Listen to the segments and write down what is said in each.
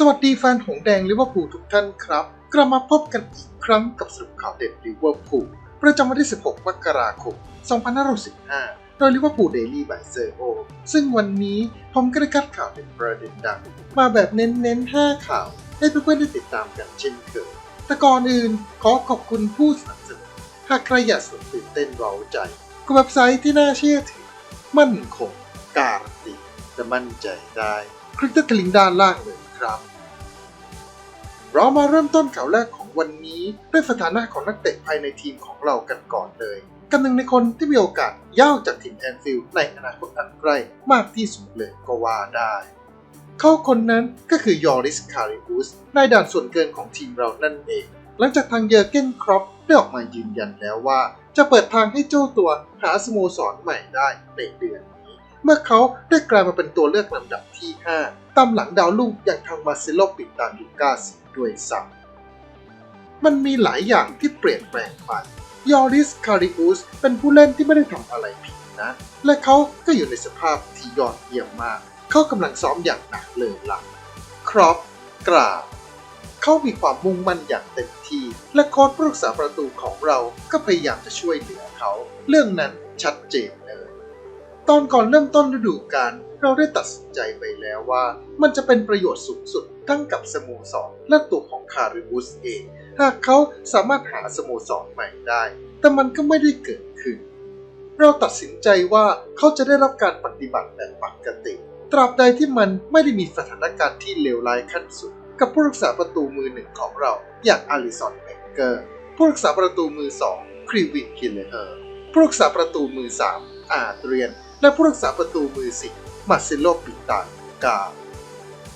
สวัสดีแฟนหงแดงลิเวอร์พูลทุกท่านครับ กลับมาพบกันอีกครั้งกับสรุปข่าวเด็ดลิเวอร์พูลประจำวันที่ 16 มกราคม 2565 โดยลิเวอร์พูลเดลี่บายเซอร์โอซึ่งวันนี้ผมก็ได้คัดข่าวเด็ดประเด็นดัง มาแบบเน้นๆ 5 ข่าว ให้เพื่อนๆได้ติดตามกันเช่นเคยแต่ก่อนอื่นขอขอบคุณผู้สนับสนุนหากใครอยากสนุกตื่นเต้นเร้าใจกับเว็บไซต์ที่น่าเชื่อถือ มั่นคงการันตีและมั่นใจได้ คลิกที่ลิงก์ด้านล่างเลยครับ เรามาเริ่มต้นข่าวแรกของวันนี้ด้วยสถานะของนักเตะภายในทีมของเรากันก่อนเลยกับหนึ่งในคนที่มีโอกาสย่าวจากทีมแอนฟิลด์ในอนาคตอันใกล้มากที่สุดเลยก็ว่าได้ เขาคนนั้นก็คือยอริสคาริอุสนายด่านส่วนเกินของทีมเรานั่นเอง หลังจากทางเยอร์เกนครอปได้ออกมายืนยันแล้วว่า จะเปิดทางให้เจ้าตัวหาสโมสรใหม่ได้ในเดือน เมื่อเขาได้กลายมาเป็นตัวเลือกลำดับที่ 5 ตามหลังดาวลุ่งอย่างทางมาเซโลปิตาลูกาสิด้วยซ้ำมันมีหลายอย่างที่เปลี่ยนแปลงไปยอริสคาริอุสเป็นผู้เล่นที่ไม่ได้ทำอะไรผิดนะ และเขาก็อยู่ในสภาพที่ยอดเยี่ยมมาก เขากำลังซ้อมอย่างหนักเลยล่ะครอปกล่าวเขามีความมุ่งมั่นอย่างเต็มที่ และโค้ชผู้รักษาประตูของเราก็พยายามจะช่วยเหลือเขา เรื่องนั้นชัดเจน ตอนก่อนเริ่มต้นฤดูกาลเราได้ตัดสินใจไปแล้วว่า มันจะเป็นประโยชน์สูงสุดทั้งกับสโมสรและตัวของคาริอุสเอง หากเขาสามารถหาสโมสรใหม่ได้ แต่มันก็ไม่ได้เกิดขึ้น เราตัดสินใจว่าเขาจะได้รับการปฏิบัติแบบปกติ ตราบใดที่มันไม่ได้มีสถานการณ์ที่เลวร้ายขั้นสุด กับผู้รักษาประตูมือหนึ่งของเราอย่างอาริสันเบเกอร์ผู้รักษาประตูมือสองครีวินคิลเลอร์ผู้รักษาประตูมือสามอาเดรียน และผู้รักษาประตูมือสี่มาเซโลปิตากา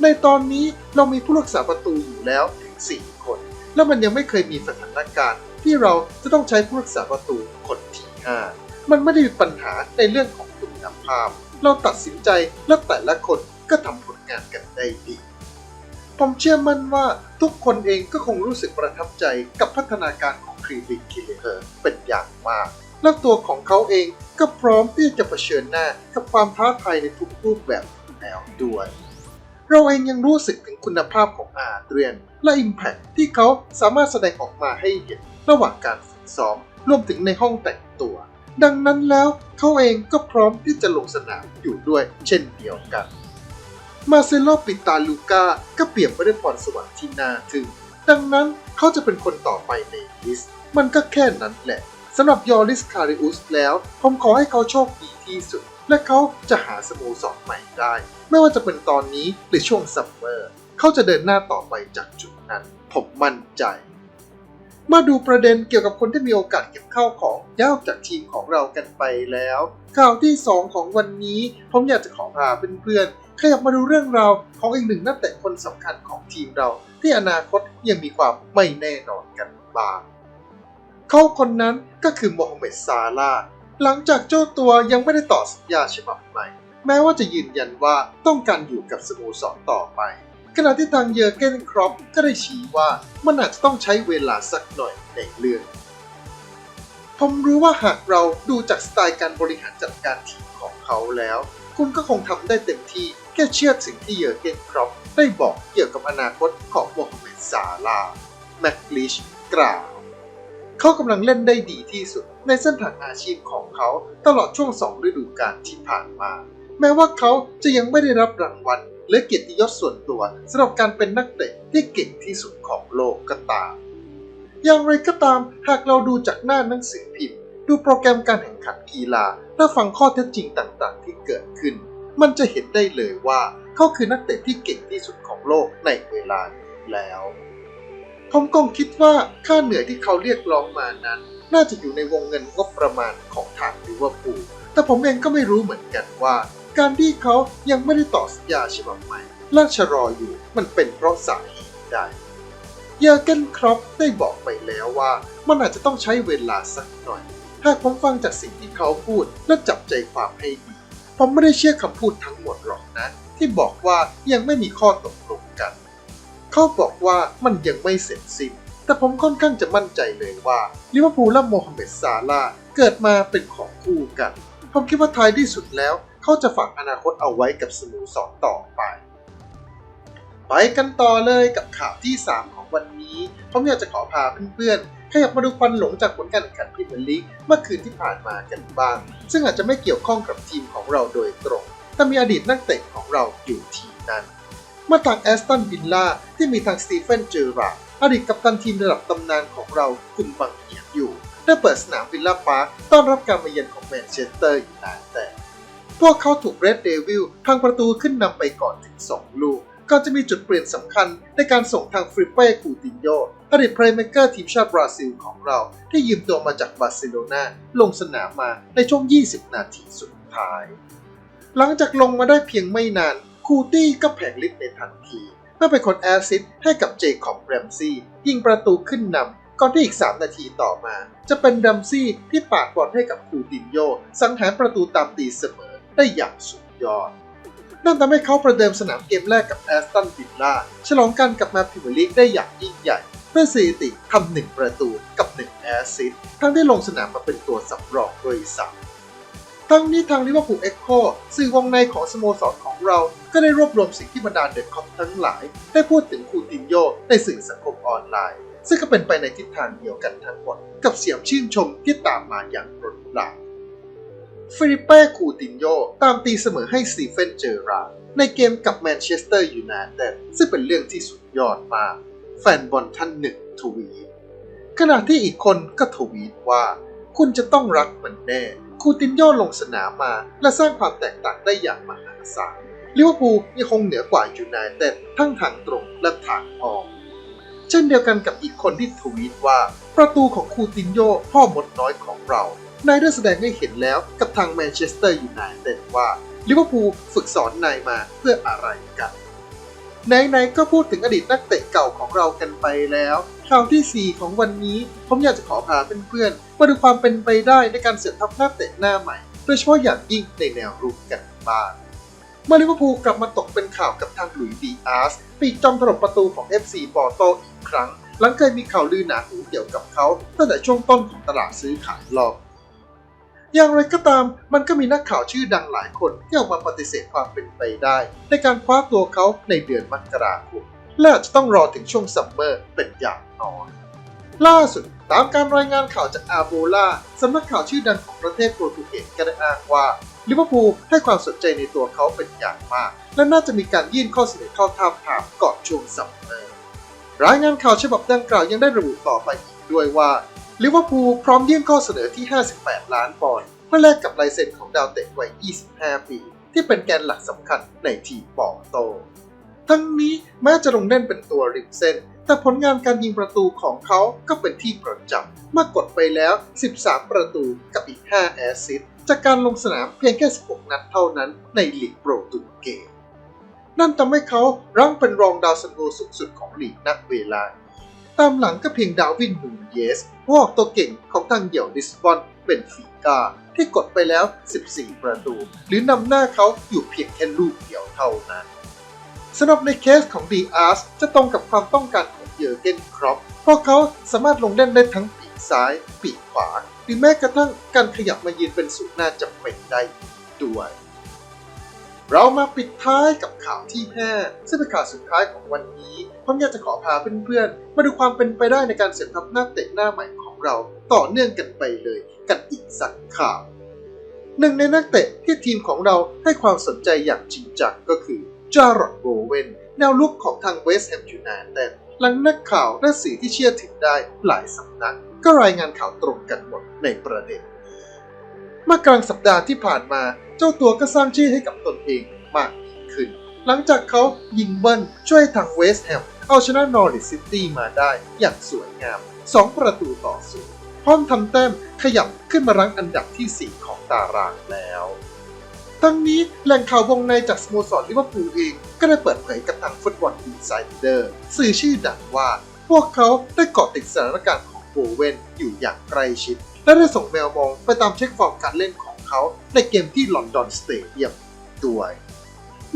ในตอนนี้เรามีผู้รักษาประตูอยู่แล้วถึง 4 คน และมันยังไม่เคยมีสถานการณ์ ที่เราจะต้องใช้ผู้รักษาประตูคนที่ 5 มันไม่ได้มีปัญหาในเรื่องของคุณภาพ เราตัดสินใจและแต่ละคนก็ทำผลงานกันได้ดี ผมเชื่อมั่นว่าทุกคนเองก็คงรู้สึกประทับใจกับพัฒนาการของครีวินคิเลเฮอร์เป็นอย่างมาก และตัวของเขาเอง ก็พร้อมที่จะเผชิญหน้ากับความท้าทายในทุกรูปแบบแล้วด้วยเราเองยังรู้สึกถึงคุณภาพของอาเดรียน และ Impact ที่เขาสามารถแสดงออกมาให้เห็นระหว่างการฝึกซ้อมรวมถึงในห้องแต่งตัว ดังนั้นแล้วเขาเองก็พร้อมที่จะลงสนามอยู่ด้วยเช่นเดียวกัน มาเซโลปิตาลูกาก็เปรียบไปด้วยพรสวรรค์ที่น่าทึ่งดังนั้นเขาจะเป็นคนต่อไปในลิสต์มันก็แค่นั้นแหละ สำหรับยอริสคาริอุสแล้ว ผมขอให้เขาโชคดีที่สุด และเขาจะหาสโมสรใหม่ได้ ไม่ว่าจะเป็นตอนนี้หรือช่วงซัมเมอร์เขาจะเดินหน้าต่อไปจากจุดนั้น ผมมั่นใจมาดูประเด็นเกี่ยวกับคนที่มีโอกาสเก็บข้าของย้าวจากทีมของเรากันไปแล้ว ข่าวที่ 2 ของวันนี้ ผมอยากจะขอพาเพื่อนๆขยับมาดูเรื่องราวของอีกหนึ่งนักเตะคนสำคัญของทีมเรา ที่อนาคตยังมีความไม่แน่นอนกันบ้าง เขาคนนั้นก็คือโมฮัมเหม็ดซาลาห์หลังจากเจ้าตัวยังไม่ได้ต่อสัญญาฉบับใหม่ แม้ว่าจะยืนยันว่าต้องการอยู่กับสโมสรต่อไป ขณะที่ทางเยอร์เกนครอปก็ได้ชี้ว่ามันอาจจะต้องใช้เวลาสักหน่อยในเรื่อง ผมรู้ว่าหากเราดูจากสไตล์การบริหารจัดการทีมของเขาแล้ว คุณก็คงทำได้เต็มที่แค่เชื่อสิ่งที่เยอร์เกนครอปได้บอกเกี่ยวกับอนาคตของโมฮัมเหม็ดซาลาห์แมคลิชกล่าว เขากำลังเล่นได้ดีที่สุดในเส้นทางอาชีพของเขาตลอดช่วงสองฤดูกาลที่ผ่านมา แม้ว่าเขาจะยังไม่ได้รับรางวัลและเกียรติยศส่วนตัวสำหรับการเป็นนักเตะที่เก่งที่สุดของโลกก็ตาม อย่างไรก็ตามหากเราดูจากหน้าหนังสือพิมพ์ ดูโปรแกรมการแข่งขันกีฬาและฟังข้อเท็จจริงต่างๆ ที่เกิดขึ้น มันจะเห็นได้เลยว่าเขาคือนักเตะที่เก่งที่สุดของโลกในเวลานี้แล้ว ผมคงคิดว่าค่าเหนื่อยที่เขาเรียกร้องมานั้น น่าจะอยู่ในวงเงินงบประมาณของทางลิเวอร์พูลแต่ผมเองก็ไม่รู้เหมือนกันว่า การที่เขายังไม่ได้ต่อสัญญาฉบับใหม่และชะลออยู่มันเป็นเพราะสาเหตุใดเยอร์เกนครอปได้บอกไปแล้วว่า มันอาจจะต้องใช้เวลาสักหน่อย หากผมฟังจากสิ่งที่เขาพูดและจับใจความให้ดี ผมไม่ได้เชื่อคำพูดทั้งหมดหรอกนะ ที่บอกว่ายังไม่มีข้อตกลง เขาบอกว่ามันยังไม่เสร็จสิ้น แต่ผมค่อนข้างจะมั่นใจเลยว่าลิเวอร์พูลและโมฮัมเหม็ดซาลาเกิดมาเป็นของคู่กัน ผมคิดว่าท้ายที่สุดแล้ว เขาจะฝากอนาคตเอาไว้กับสโมสรต่อไป ไปกันต่อเลยกับข่าวที่ 3 ของวันนี้ ผมอยากจะขอพาเพื่อนๆขยับมาดูควันหลงจากผลการแข่งขันพรีเมียร์ลีกเมื่อคืนที่ผ่านมากันบ้าง ซึ่งอาจจะไม่เกี่ยวข้องกับทีมของเราโดยตรง แต่มีอดีตนักเตะของเราอยู่ทีมนั้น มาทางแอสตันวิลล่าที่มีทางสตีเฟนเจอราร์อดีตกัปตันทีมระดับตำนานของเราคุมบังเหียนอยู่ ได้เปิดสนามวิลล่าพาร์คต้อนรับการมาเยือนของแมนเชสเตอร์ยูไนเต็ดพวกเขาถูกเรดเดวิลพังประตูขึ้นนำไปก่อนถึง 2 ลูกก่อนจะมีจุดเปลี่ยนสำคัญในการส่งทางฟริเป้คูตินโยอดีตเพลย์เมเกอร์ทีมชาติบราซิลของเรา ที่ยืมตัวมาจากบาร์เซโลนาลงสนามมาในช่วง 20 นาทีสุดท้าย หลังจากลงมาได้เพียงไม่นาน คูตี้ก็แผงฤทธิ์ในทันที เพื่อเป็นคนแอซิสต์ให้กับเจคอบแรมซี่ยิงประตูขึ้นนำก่อนที่อีก 3 นาทีต่อมา จะเป็นแรมซี่ที่ปาดบอลให้กับคูตินโย สังหารประตูตามตีเสมอได้อย่างสุดยอด นั่นทำให้เขาประเดิมสนามเกมแรกกับแอสตันวิลล่าฉลองการกลับมาพรีเมียร์ลีกได้อย่างยิ่งใหญ่เพื่อสถิติทำหนึ่งประตูกับ1แอสซิสต์ทั้งได้ลงสนามมาเป็นตัวสำรองด้วยซ้ำ ทั้งนี้ทางลิเวอร์พูลเอ็กโคสื่อวงในของสโมสรของเรา ก็ได้รวบรวมสิ่งที่บรรดาเดอะคอปทั้งหลาย ได้พูดถึงคูตินโยในสื่อสังคมออนไลน์ ซึ่งก็เป็นไปในทิศทางเดียวกันทั้งหมด กับเสียงชื่นชมที่ตามมาอย่างรุนหลามฟิลิปเป้คูตินโยตามตีเสมอให้สตีเฟนเจอราร์ในเกมกับแมนเชสเตอร์ยูไนเต็ดซึ่งเป็นเรื่องที่สุดยอดมาก แฟนบอลท่านหนึ่งทวีตขณะที่อีกคนก็ทวีตว่า คุณจะต้องรักมันแน่ คูตินโยลงสนามมา และสร้างความแตกต่างได้อย่างมหาศาลลิเวอร์พูลยังคงเหนือกว่ายูไนเต็ดทั้งทางตรงและทางอ้อมเช่นเดียวกันกับอีกคนที่ทวีตว่า ประตูของคูตินโยพ่อมดน้อยของเรานายได้แสดงให้เห็นแล้วกับทางแมนเชสเตอร์ยูไนเต็ดว่าลิเวอร์พูลฝึกสอนนายมาเพื่ออะไรกันไหนๆก็พูดถึงอดีตนักเตะเก่าของเรากันไปแล้ว ข่าวที่ 4 ของวันนี้ ผมอยากจะขอพาเพื่อนๆมาดูความเป็นไปได้ในการเสริมทัพนักเตะหน้าใหม่ โดยเฉพาะอย่างยิ่งในแนวรุกกันบ้างเมื่อลิเวอร์พูลกลับมาตกเป็นข่าวกับทางหลุยส์ดีอาร์สปีกจอมถล่มประตูของ FC ปอร์โตอีกครั้ง หลังเคยมีข่าวลือหนาหูเกี่ยวกับเขาตั้งแต่ช่วงต้นของตลาดซื้อขายรอบอย่างไรก็ตามมันก็มีนักข่าวชื่อดังหลายคนที่ออกมาปฏิเสธความเป็นไปได้ ในการคว้าตัวเขาในเดือนมกราคม และจะต้องรอถึงช่วงซัมเมอร์เป็นอย่างน้อยล่าสุดตามการรายงานข่าวจากอาโบลาสำนักข่าวชื่อดังของประเทศโปรตุเกสก็ได้อ้างว่าลิเวอร์พูลให้ความสนใจในตัวเขาเป็นอย่างมาก และน่าจะมีการยื่นข้อเสนอเข้าทาบทามก่อนช่วงซัมเมอร์รายงานข่าวฉบับดังกล่าวยังได้ระบุต่อไปอีกด้วยว่าลิเวอร์พูลพร้อมยื่นข้อเสนอที่ 58 ล้านปอนด์เพื่อแลกกับลายเซ็นของดาวเตะวัย 25 ปี ที่เป็นแกนหลักสำคัญในทีมปอร์โต ทั้งนี้แม้จะลงเล่นเป็นตัวริมเส้น แต่ผลงานการยิงประตูของเขาก็เป็นที่ประจักษ์เมื่อกดไปแล้ว 13 ประตูกับอีก 5 แอสซิสต์จากการลงสนามเพียงแค่ 16 นัดเท่านั้นในลีกโปรตุเกสนั่นทำให้เขารั้งเป็นรองดาวซันโวสูงสุดของลีกนักเวลา ตามหลังก็เพียงดาวินนูเยสวอกตัวเก่งของทางเดี่ยวลิสบอนเป็นฟีกาที่กดไปแล้ว 14 ประตู หรือนำหน้าเขาอยู่เพียงแค่ลูกเดียวเท่านั้น สำหรับในเคสของดีอาร์สจะตรงกับความต้องการของเยอร์เกนครอปเพราะเขาสามารถลงเล่นได้ทั้งปีกซ้าย ปีกขวา หรือแม้กระทั่งการขยับมายืนเป็นศูนย์หน้าจำเป็นได้ด้วย เรามาปิดท้ายกับข่าวที่ 5 ซึ่งเป็นข่าวสุดท้ายของวันนี้ผมอยากจะขอพาเพื่อนๆ มาดูความเป็นไปได้ในการเสริมทัพหนักเตะหน้าใหม่ของเราต่อเนื่องกันไปเลย กันอีกสักข่าวหนึ่งในนักเตะที่ทีมของเราให้ความสนใจอย่างจริงจังก็คือ จารอดโบเวนแนวลุกของทางเวสต์แฮมยูไนเต็ดหลังนักข่าวและสื่อที่เชื่อถือได้หลายสำนัก ก็รายงานข่าวตรงกันหมดในประเด็นเมื่อกลางสัปดาห์ที่ผ่านมาเจ้าตัวก็สร้างชื่อให้กับตนเองมากขึ้น หลังจากเขายิงเบิ้ลช่วยทางเวสต์แฮมเอาชนะนอริสซิตี้มาได้อย่างสวยงาม 2 ประตูต่อศูนย์พร้อมทำแต้มขยับขึ้นมารั้งอันดับที่ 4 ของตารางแล้ว ทั้งนี้แหล่งข่าววงในจากสโมสรลิเวอร์พูลเองก็ได้เปิดเผยกับทางฟุตบอลอินไซเดอร์สื่อชื่อดังว่า พวกเขาได้เกาะติดสถานการณ์ของโบเวนอยู่อย่างใกล้ชิด และได้ส่งแมวมองไปตามเช็คฟอร์มการเล่นของเขาในเกมที่ลอนดอนสเตเดียมด้วย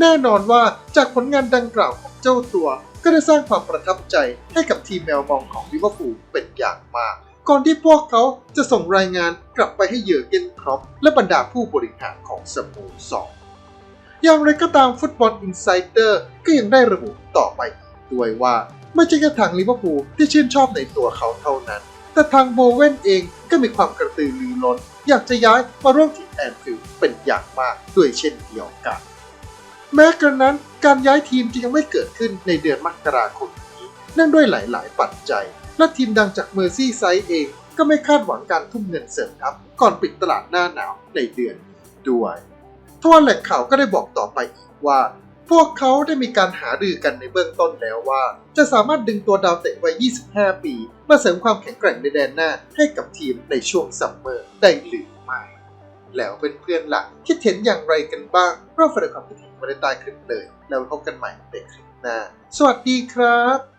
แน่นอนว่าจากผลงานดังกล่าวของเจ้าตัวก็ได้สร้างความประทับใจให้กับทีมแมวมองของลิเวอร์พูลเป็นอย่างมาก ก่อนที่พวกเขาจะส่งรายงานกลับไปให้เยอร์เกนครอปและบรรดาผู้บริหารของสโมสรอย่างไรก็ตามฟุตบอลอินไซเดอร์ก็ยังได้ระบุต่อไปอีกด้วยว่าไม่ใช่แค่ทางลิเวอร์พูลที่ชื่นชอบในตัวเขาเท่านั้น แต่ทางโบเวนเองก็มีความกระตือรือร้น อยากจะย้ายมาร่วมทีมแอนฟิลด์เป็นอย่างมากด้วยเช่นเดียวกัน แม้กระนั้นการย้ายทีมจะยังไม่เกิดขึ้นในเดือนมกราคมนี้เนื่องด้วยหลาย ๆ ปัจจัย และทีมดังจากเมอร์ซี่ไซด์เองก็ไม่คาดหวังการทุ่มเงินเสริมทัพก่อนปิดตลาดหน้าหนาวในเดือนนี้ด้วยทว่าแหล่งข่าวก็ได้บอกต่อไปอีกว่า พวกเขาได้มีการหารือกันในเบื้องต้นแล้วว่า จะสามารถดึงตัวดาวเตะวัย 25 ปี มาเสริมความแข็งแกร่งในแดนหน้าให้กับทีมในช่วงซัมเมอร์ได้หรือไม่ แล้วเป็นเพื่อนๆหลักคิดเห็นอย่างไรกันบ้างร่วมแสดงความคิดเห็นมาในใต้คลิปเลย แล้วพบกันใหม่ในคลิปหน้า สวัสดีครับ